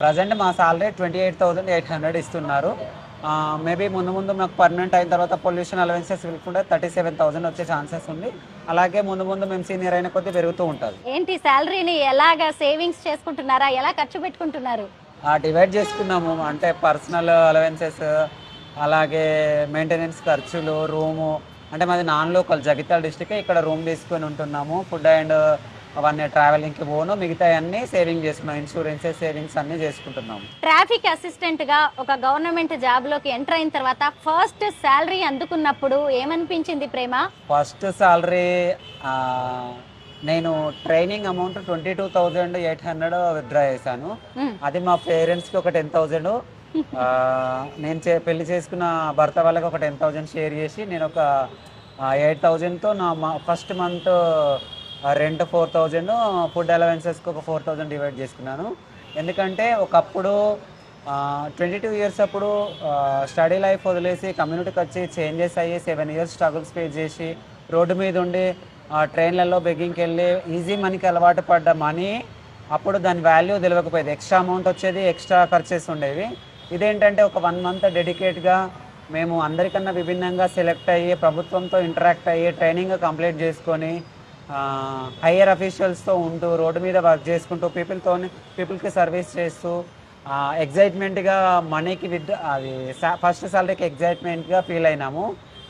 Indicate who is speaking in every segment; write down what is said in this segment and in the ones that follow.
Speaker 1: Present మా salary twenty eight thousand eight hundred ఇస్తున్నారు. Maybe ముందు ముందు మాకు పర్మనెంట్ అయిన తర్వాత పొల్యూషన్ అలవెన్సెస్ వెళ్ళకుండా థర్టీ సెవెన్ థౌసండ్ వచ్చే ఛాన్సెస్ ఉంది. అలాగే ముందు ముందు మేము సీనియర్ అయిన కొద్దీ పెరుగుతూ ఉంటుంది
Speaker 2: ఏంటి శాలరీని ఎలాగా సేవింగ్స్ చేసుకుంటున్నారా? ఎలా ఖర్చు పెట్టుకుంటున్నారు?
Speaker 1: డివైడ్ చేసుకున్నాము. అంటే పర్సనల్ అలవెన్సెస్ అలాగే మెయింటెనెన్స్ ఖర్చులు రూము. అంటే మాది నాన్ లోకల్ జగిత్యాల డిస్టిక్ ఇక్కడ రూమ్ తీసుకొని ఉంటున్నాము. ఫుడ్ అండ్ అవన్నీ ట్రావెలింగ్కి పోను మిగతా అన్నీ సేవింగ్ చేసుకున్నాం ఇన్సూరెన్సెస్ సేవింగ్స్ అన్నీ చేసుకుంటున్నాము.
Speaker 2: ట్రాఫిక్ అసిస్టెంట్గా ఒక గవర్నమెంట్ జాబ్లోకి ఎంటర్ అయిన తర్వాత ఫస్ట్ శాలరీ అందుకున్నప్పుడు ఏమనిపించింది ప్రేమ?
Speaker 1: ఫస్ట్ సాలరీ నేను training amount twenty two thousand eight hundred withdraw చేశాను. అది మా పేరెంట్స్కి ఒక టెన్ థౌజండ్. నేను పెళ్ళి చేసుకున్న భర్త వాళ్ళకి ఒక టెన్ థౌజండ్ షేర్ చేసి నేను ఒక ఎయిట్ థౌజండ్తో నా first month rent four thousand food అలవెన్సెస్కి ఒక ఫోర్ థౌజండ్ డివైడ్ చేసుకున్నాను. ఎందుకంటే ఒకప్పుడు ట్వంటీ టూ ఇయర్స్ అప్పుడు స్టడీ లైఫ్ వదిలేసి కమ్యూనిటీకి వచ్చి చేంజెస్ అయ్యి సెవెన్ ఇయర్స్ స్ట్రగుల్స్ ఫేస్ చేసి రోడ్డు మీద ఉండి ట్రైన్లలో బెగ్గింగ్కి వెళ్ళి ఈజీ మనీకి అలవాటు పడ్డ మనీ అప్పుడు దాని వాల్యూ తెలియకపోయేది. ఎక్స్ట్రా అమౌంట్ వచ్చేది ఎక్స్ట్రా ఖర్చెస్ ఉండేవి. ఇదేంటంటే ఒక వన్ మంత్ డెడికేట్గా మేము అందరికన్నా విభిన్నంగా సెలెక్ట్ అయ్యి ప్రభుత్వంతో ఇంటరాక్ట్ అయ్యి ట్రైనింగ్ కంప్లీట్ చేసుకొని హయ్యర్ అఫీషియల్స్తో ఉంటూ రోడ్డు మీద వర్క్ చేసుకుంటూ పీపుల్తో పీపుల్కి సర్వీస్ చేస్తూ ఎగ్జైట్మెంట్గా మనీకి విత్ అది ఫస్ట్ సాలరీకి ఎగ్జైట్మెంట్గా ఫీల్ అయినాము.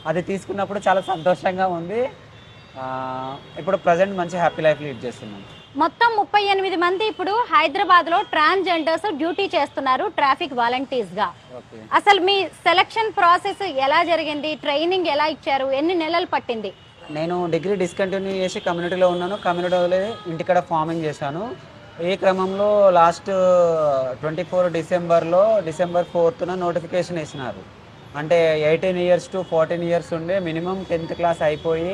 Speaker 1: అది తీసుకున్నప్పుడు చాలా సంతోషంగా ఉంది. ఇప్పుడు ప్రజెంట్ మంచి హ్యాపీ లైఫ్ లీడ్ చేస్తున్నాం.
Speaker 2: మొత్తం ముప్పై ఎనిమిది మంది ఇప్పుడు హైదరాబాద్లో ట్రాన్స్జెండర్స్ డ్యూటీ చేస్తున్నారు ట్రాఫిక్
Speaker 1: వాలంటీర్స్గా
Speaker 2: అసలు మీ సెలక్షన్ ప్రాసెస్ ఎలా జరిగింది? ట్రైనింగ్ ఎలా ఇచ్చారు? ఎన్ని నెలలు పట్టింది?
Speaker 1: నేను డిగ్రీ డిస్కంటిన్యూ చేసి కమ్యూనిటీలో ఉన్నాను. కమ్యూనిటీలో ఇంటికాడ ఫార్మింగ్ చేశాను. ఈ క్రమంలో లాస్ట్ ట్వంటీ ఫోర్ డిసెంబర్లో డిసెంబర్ ఫోర్త్న నోటిఫికేషన్ ఇచ్చినారు అంటే eighteen years to fourteen years ఉండే మినిమం టెన్త్ క్లాస్ అయిపోయి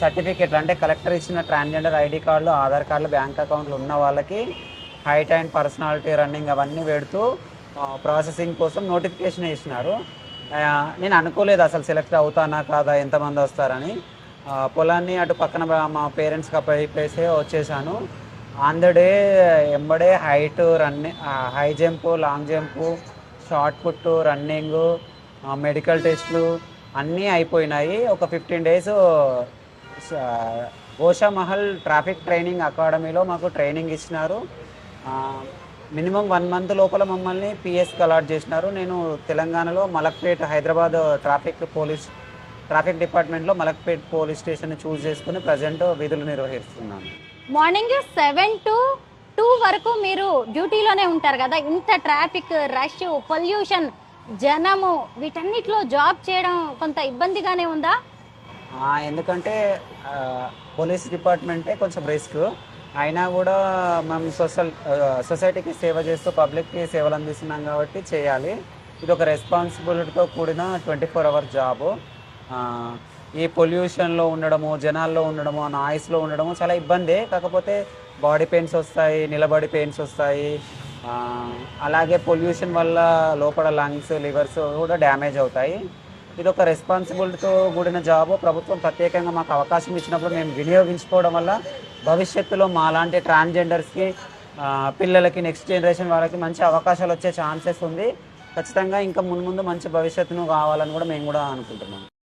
Speaker 1: సర్టిఫికెట్లు అంటే కలెక్టర్ ఇచ్చిన ట్రాన్స్జెండర్ ఐడి కార్డులు ఆధార్ కార్డులు బ్యాంక్ అకౌంట్లు ఉన్న వాళ్ళకి హైట్ అండ్ పర్సనాలిటీ రన్నింగ్ అవన్నీ పెడుతూ ప్రాసెసింగ్ కోసం నోటిఫికేషన్ ఇచ్చినారు నేను అనుకోలేదు అసలు సెలెక్ట్ అవుతానా కాదా ఎంతమంది వస్తారని. పొలాన్ని అటు పక్కన మా పేరెంట్స్కి అప్పేసే వచ్చేసాను. ఆన్ ద డే ఎంబడే height running high jump long jump shot put running medical టెస్ట్లు అన్నీ అయిపోయినాయి. ఒక fifteen days Osha Mahal traffic training అకాడమీలో మాకు ట్రైనింగ్ ఇచ్చినారు. మినిమం వన్ మంత్ లోపల మమ్మల్ని పిఎస్కి అలాట్ చేసినారు. నేను తెలంగాణలో Malakpet Hyderabad traffic police traffic డిపార్ట్మెంట్లో మలక్పేట్ పోలీస్ స్టేషన్ చూస్ చేసుకుని ప్రజెంట్ విధులు నిర్వహిస్తున్నాను.
Speaker 2: మార్నింగ్ సెవెన్ టు టూ వరకు మీరు డ్యూటీలోనే ఉంటారు కదా. ఇంత ట్రాఫిక్ రష్ పొల్యూషన్ జనము వీటన్నిటిలో జాబ్ చేయడం కొంత ఇబ్బందిగానే ఉందా?
Speaker 1: ఎందుకంటే పోలీస్ డిపార్ట్మెంటే కొంచెం రిస్క్. అయినా కూడా మేము సోషల్ సొసైటీకి సేవ చేస్తూ పబ్లిక్కి సేవలు అందిస్తున్నాం కాబట్టి చేయాలి. ఇది ఒక రెస్పాన్సిబిలిటీతో కూడిన ట్వంటీ ఫోర్ అవర్ జాబు. ఈ పొల్యూషన్లో ఉండడము జనాల్లో ఉండడము నాయిస్లో ఉండడము చాలా ఇబ్బందే. కాకపోతే బాడీ పెయిన్స్ వస్తాయి నిలబడి పెయిన్స్ వస్తాయి. అలాగే పొల్యూషన్ వల్ల లోపల లంగ్స్ లివర్స్ కూడా డ్యామేజ్ అవుతాయి. ఇది ఒక రెస్పాన్సిబిలిటీతో కూడిన జాబ్ ప్రభుత్వం ప్రత్యేకంగా మాకు అవకాశం ఇచ్చినప్పుడు మేము వినియోగించుకోవడం వల్ల భవిష్యత్తులో మా లాంటి ట్రాన్స్జెండర్స్కి పిల్లలకి నెక్స్ట్ జనరేషన్ వాళ్ళకి మంచి అవకాశాలు వచ్చే ఛాన్సెస్ ఉంది. ఖచ్చితంగా ఇంకా మున్ముందు ముందు మంచి భవిష్యత్తును కావాలని కూడా మేము కూడా అనుకుంటున్నాం.